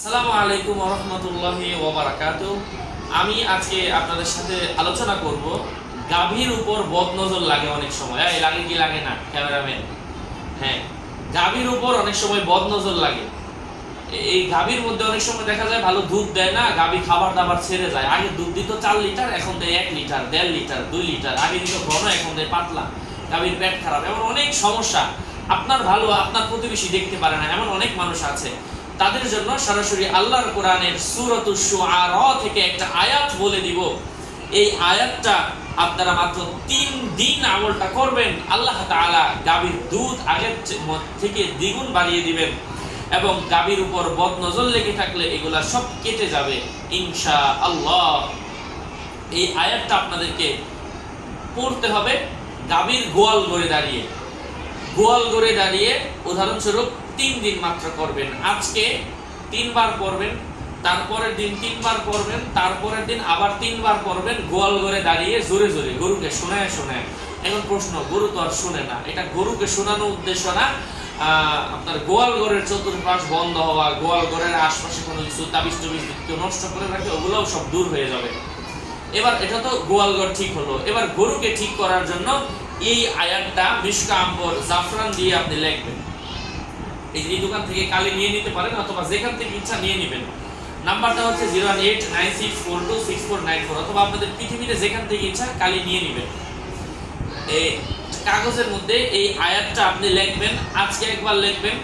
আসসালামু আলাইকুম রহমতুল্লাহি ওবারাকাতু আমি আজকে আপনাদের সাথে আলোচনা করব, গাভীর উপর বদনজর লাগে অনেক সময়। এই, লাগে কি লাগে না, ক্যামেরাম্যান? হ্যাঁ গাভীর উপর অনেক সময় বদনজর লাগে। এই গাভীর মধ্যে অনেক সময় দেখা যায় ভালো দুধ দেয় না, গাভী খাবার দাবার ছেড়ে যায়। আগে দুধ দিত চার লিটার, এখন দেয় এক লিটার, দেড় লিটার, দুই লিটার। আগে দিত ঘন, এখন দেয় পাতলা। গাভীর পেট খারাপ। এমন অনেক সমস্যা। আপনার ভালো, আপনার প্রতিবেশী দেখতে পারে না। এমন অনেক মানুষ আছে। তাদের জন্য সরাসরি আল্লাহর কোরআনের সুরতুল শুআরা থেকে একটা আয়াত বলে দিব। এই আয়াতটা আপনারা মাত্র তিন দিন আমলটা করবেন, আল্লাহ তাআলা গাভীর দুধ আগের থেকে দ্বিগুণ বাড়িয়ে দিবেন এবং গাভীর উপর বদ নজর লেগে থাকলে এগুলা সব কেটে যাবে ইনশা আল্লাহ এই আয়াতটা আপনাদেরকে পড়তে হবে গাভীর গোয়াল গড়ে দাঁড়িয়ে। গোয়াল গড়ে দাঁড়িয়ে উদাহরণস্বরূপ তিন দিন মাত্র করবেন। আজকে তিনবার পড়বেন তারপরের দিন তিনবার পড়বেন তারপরের দিন আবার তিনবার পড়বেন গোয়াল গড়ে দাঁড়িয়ে জোরে জোরে, গরুকে শোনায় শোনায়। এখন প্রশ্ন, গরু তো আর শোনে না। এটা গরুকে শোনানো উদ্দেশ্য না। আপনার গোয়াল ঘরের চতুর্পাশ বন্ধ হওয়া, গোয়াল ঘরের আশপাশে কোনো কিছু তাবিজ টবিজ কেউ নষ্ট করে রাখে, ওগুলোও সব দূর হয়ে যাবে। এবার এটা তো গোয়ালঘর ঠিক হলো। এবার গরুকে ঠিক করার জন্য এই আয়াতটা মিশকা আম্বর জাফরান দিয়ে আপনি লিখবেন। এই দোকান থেকে কালি নিয়ে নিতে পারেন অথবা যেখান থেকে ইচ্ছা নিয়ে নেবেন। নাম্বারটা হচ্ছে zero one eight nine six four two six four nine four অথবা আপনাদের পৃথিবীতে যেখান থেকে ইচ্ছা কালি নিয়ে নেবেন। এই কাগজের মধ্যে এই আয়াতটা আপনি লিখবেন, আজকে একবার লিখবেন,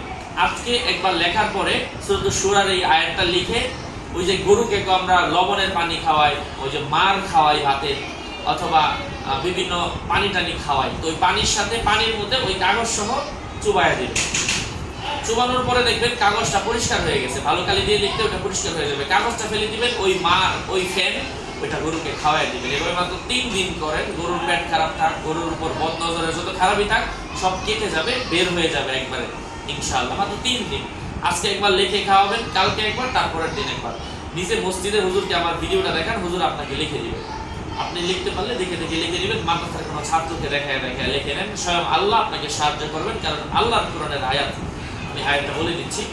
আজকে একবার লেখার পরে শুধু সুরার এই আয়াতটা লিখে ওই যে গরুকে আমরা লবণের পানি খাওয়াই, ওই যে মার খাওয়াই ভাতে অথবা বিভিন্ন পানি টানি খাওয়াই। তো ওই পানির সাথে পানির মধ্যে ওই কাগজ সহ চুবাইয়া দেবেন। চুবানোর পরে দেখবেন কাগজটা পরিষ্কার হয়ে গেছে। ভালো কালি দিয়ে লিখতে ওটা পরিষ্কার হয়ে যাবে। কাগজটা ফেলে দিবেন, ওই মা ওই ফ্যান, ওইটা গরুকে খাওয়াই দিবেন। এভাবে মাত্র তিন দিন করেন। গরুর পেট খারাপ থাক, গরুর উপর বদ নজরে যত খারাপই থাক, সব কেটে যাবে, বের হয়ে যাবে একবারে, ইনশাআল্লাহ। মাত্র তিন দিন। আজকে একবার লিখে খাওয়াবেন, কালকে একবার, তারপরের দিন একবার। নিজে মসজিদের হুজুরকে আমার ভিডিওটা দেখান, হুজুর আপনাকে লিখে দিবেন আপনি লিখতে পারলে দেখে দেখে লিখে দিবেন, মাদ্রাসার কোনো ছাত্রকে দেখায় দেখায় লিখে নেন। স্বয়ং আল্লাহ আপনাকে সাহায্য করবেন, কারণ আল্লাহর কোরআনের আয়াত আমি আয়াতটা বলে দিচ্ছি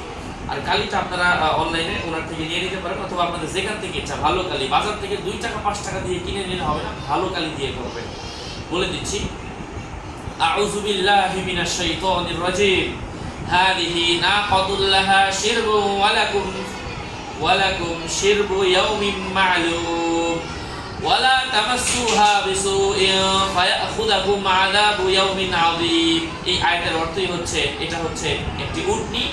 আর কালিটা আপনারা অনলাইনে ওনার থেকে নিয়ে নিতে পারেন অথবা আপনাদের যেখান থেকে ইচ্ছা ভালো কালি বাজার থেকে দুই টাকা পাঁচ টাকা দিয়ে কিনে নিলে হবে না ভালো কালি দিয়ে করবেন বলে দিচ্ছি أعوذ بالله من الشيطان الرجيم هذه ناقة لها شرب ولكم ولكم شرب يوم معلوم ولا تمسوها بسوء ফায়াখুযাকুম عذاب يوم عظيم এই আয়াতের অর্থই হচ্ছে, এটা হচ্ছে একটি উটনি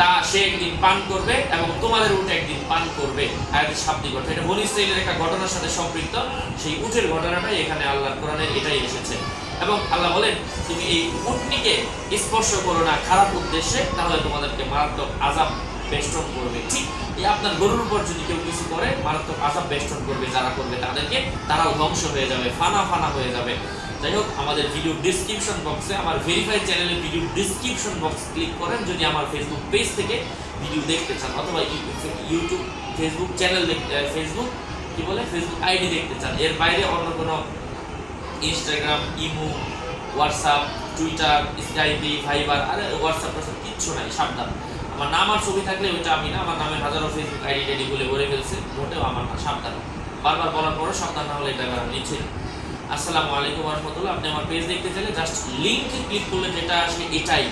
তা সে একদিন পান করবে এবং তোমাদের উট একদিন পান করবে। আয়াতের শাব্দিক অর্থ। এটা বনি ইসরাইলের একটা ঘটনার সাথে সম্পৃক্ত। সেই উটের ঘটনাটাই এখানে আল্লাহর কোরআনের এটাই এসেছে। এবং আল্লাহ বলেন, তুমি এই উটনিকে স্পর্শ করো না খারাপ উদ্দেশ্যে তাহলে তোমাদেরকে মারাত্মক আজাব বেষ্টন করবে। ঠিক এই আপনার গরুর উপর যদি কেউ কিছু করে, মারাত্মক আজাব বেষ্টন করবে যারা করবে তাদেরকে, তারাও ধ্বংস হয়ে যাবে, ফানা ফানা হয়ে যাবে। যাই হোক, আমাদের ভিডিও ডিসক্রিপশন বক্সে আমার ভেরিফাইড চ্যানেলের ভিডিও ডিসক্রিপশন বক্স ক্লিক করেন। যদি আমার ফেসবুক পেজ থেকে ভিডিও দেখতে চান, অথবা you- YouTube Facebook channel Facebook কি বলে? ফেসবুক আইডি দেখতে চান। এর বাইরে অন্য কোনো Instagram imo WhatsApp Twitter Skype Viber আরে হোয়াটসঅ্যাপ কিচ্ছু নাই, সাবধান। আমার নাম আর ছবি থাকলে ওইটা আমি না, আমার নামে হাজারো ফেসবুক আইডি টাইডি বলে ভরে ফেলছে, মোটেও আমার না, সাবধান। বারবার বলার পরও সাবধান না হলে এটা আমি নিচ্ছি না। আসসালামু আলাইকুম রহমতুল্লাহ, আপনি আমার পেজ দেখতে চাইলে জাস্ট লিঙ্কে ক্লিক করলে যেটা আসে এটাই।